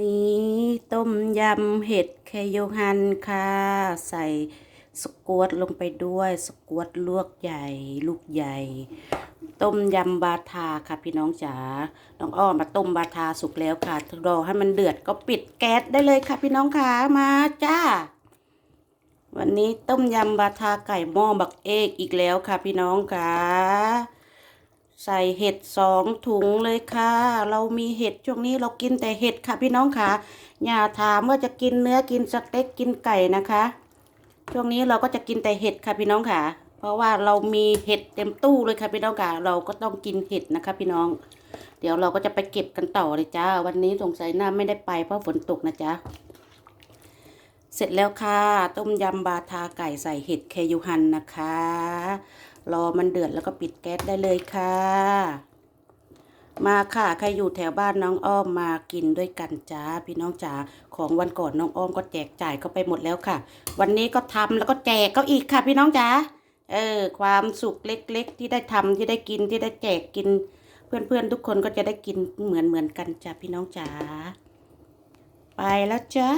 นี้ต้มยำเห็ดแคโยฮันค่ะ ใส่สกวตลงไปด้วย สกวตลวกใหญ่ ลูกใหญ่ ต้มยำบาทาค่ะพี่น้องจ๋าน้องอ้อมมาต้มบาทาสุกแล้วค่ะรอให้มันเดือดก็ปิดแก๊สได้เลยค่ะพี่น้องค่ะมาจ้า วันนี้ต้มยำบาทาไก่หม้อบักเอกอีกแล้วค่ะพี่น้องค่ะ ใส่เห็ดสองถุงเลยค่ะ เรามีเห็ดช่วงนี้เรากินแต่เห็ดค่ะพี่น้องค่ะอย่าถามว่าจะกินเนื้อกินสเต็กกินไก่นะคะ ช่วงนี้เราก็จะกินแต่เห็ดค่ะพี่น้องค่ะ เพราะว่าเรามีเห็ดเต็มตู้เลยค่ะพี่น้องค่ะ เราก็ต้องกินเห็ดนะคะ พี่น้อง เดี๋ยวเราก็จะไปเก็บกันต่อเลยจ้า วันนี้สงสัยน้าไม่ได้ไปเพราะฝนตกนะจ๊ะ เสร็จแล้วค่ะ ต้มยำบาทาไก่ใส่เห็ดเคยูฮันนะคะ รอมันเดือดแล้วก็ปิดแก๊สได้เลยค่ะ มาค่ะใครอยู่แถวบ้านน้องอ้อมมากินด้วยกันจ้าพี่น้องจ๋าของวันก่อนน้องอ้อมก็แจกจ่ายเข้าไปหมดแล้วค่ะ วันนี้ก็ทำแล้วก็แจกก็อีกค่ะ พี่น้องจ๋าเออ ความสุขเล็ก ๆ ที่ได้ทำที่ได้กินที่ได้แจกกิน เพื่อนๆทุกคนก็จะได้กินเหมือนเหมือนกันจ้าพี่น้องจ๋าไปแล้วจ้า